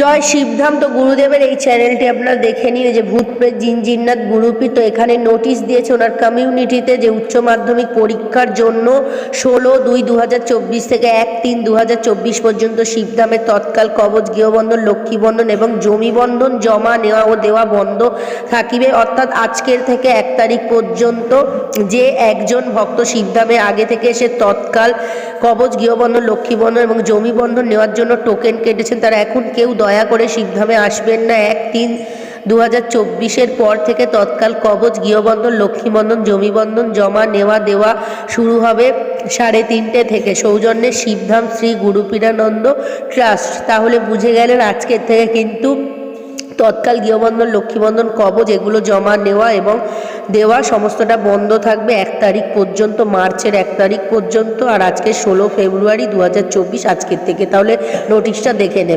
জয় শিবধাম। তো গুরুদেবের এই চ্যানেলটি আপনারা দেখে এই যে ভূতপ্রেত জিনজিন্নাথ গুরুপি, তো এখানে নোটিশ দিয়েছে ওনার কমিউনিটিতে যে উচ্চ মাধ্যমিক পরীক্ষার জন্য ষোলো দুই দু থেকে এক তিন দু পর্যন্ত শিবধামের তৎকাল কবচ, গৃহবন্ধন, লক্ষ্মীবন্ধন এবং জমি বন্ধন জমা নেওয়া ও দেওয়া বন্ধ থাকিবে। অর্থাৎ আজকের থেকে এক তারিখ পর্যন্ত যে একজন ভক্ত শিবধামে আগে থেকে এসে তৎকাল কবচ, গৃহবন্ধন, লক্ষ্মীবন্ধন এবং জমি বন্ধন নেওয়ার জন্য টোকেন কেটেছেন, তারা এখন কেউ দয়া করে শিবধামে আসবেন না। এক তিন দু হাজার চব্বিশের পর থেকে তৎকাল কবচ গৃহবন্ধন লক্ষ্মীবন্ধন, জমিবন্ধন জমা নেওয়া দেওয়া শুরু হবে সাড়ে তিনটে থেকে। সৌজন্যে শিবধাম শ্রী গুরুপীরানন্দ ট্রাস্ট। তাহলে বুঝে গেলেন আজকের থেকে কিন্তু তৎকাল গৃহবন্ধন লক্ষ্মীবন্ধন, কবচ এগুলো জমা নেওয়া এবং দেওয়া সমস্তটা বন্ধ থাকবে এক তারিখ পর্যন্ত, মার্চের এক তারিখ পর্যন্ত। আর আজকে ষোলো ফেব্রুয়ারি দু হাজার চব্বিশ আজকের থেকে। তাহলে নোটিশটা দেখে নেবেন